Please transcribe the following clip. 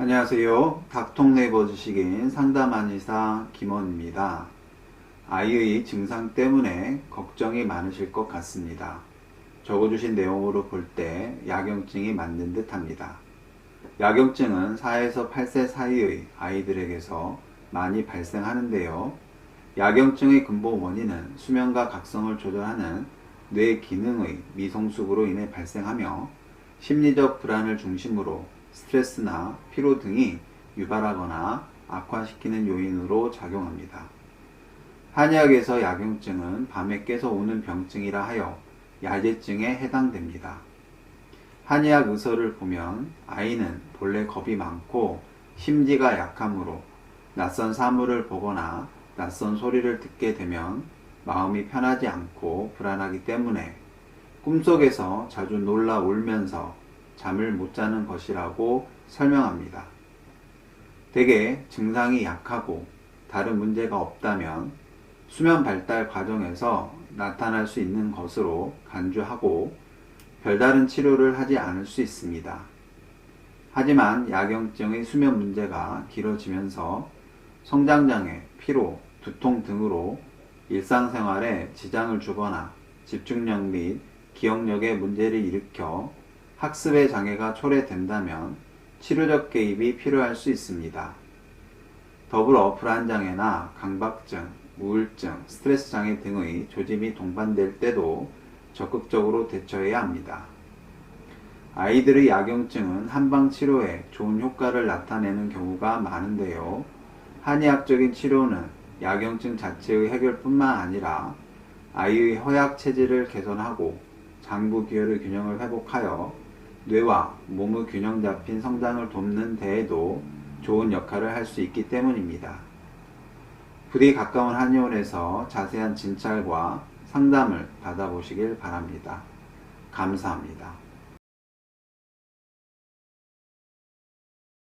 안녕하세요. 닥통네이버 지식인 상담 한의사 김원입니다. 아이의 증상 때문에 걱정이 많으실 것 같습니다. 적어주신 내용으로 볼 때 야경증이 맞는 듯 합니다. 야경증은 4에서 8세 사이의 아이들에게서 많이 발생하는데요. 야경증의 근본 원인은 수면과 각성을 조절하는 뇌 기능의 미성숙으로 인해 발생하며 심리적 불안을 중심으로 스트레스나 피로 등이 유발하거나 악화시키는 요인으로 작용합니다. 한의학에서 야경증은 밤에 깨서 오는 병증이라 하여 야제증에 해당됩니다. 한의학 의서를 보면 아이는 본래 겁이 많고 심지가 약하므로 낯선 사물을 보거나 낯선 소리를 듣게 되면 마음이 편하지 않고 불안하기 때문에 꿈속에서 자주 놀라 울면서 잠을 못 자는 것이라고 설명합니다. 대개 증상이 약하고 다른 문제가 없다면 수면 발달 과정에서 나타날 수 있는 것으로 간주하고 별다른 치료를 하지 않을 수 있습니다. 하지만 야경증의 수면 문제가 길어지면서 성장장애, 피로, 두통 등으로 일상생활에 지장을 주거나 집중력 및 기억력에 문제를 일으켜 학습의 장애가 초래된다면 치료적 개입이 필요할 수 있습니다. 더불어 불안장애나 강박증, 우울증, 스트레스 장애 등의 조짐이 동반될 때도 적극적으로 대처해야 합니다. 아이들의 야경증은 한방 치료에 좋은 효과를 나타내는 경우가 많은데요. 한의학적인 치료는 야경증 자체의 해결뿐만 아니라 아이의 허약 체질을 개선하고 장부 기혈의 균형을 회복하여 뇌와 몸의 균형 잡힌 성장을 돕는 데에도 좋은 역할을 할 수 있기 때문입니다. 부디 가까운 한의원에서 자세한 진찰과 상담을 받아보시길 바랍니다. 감사합니다.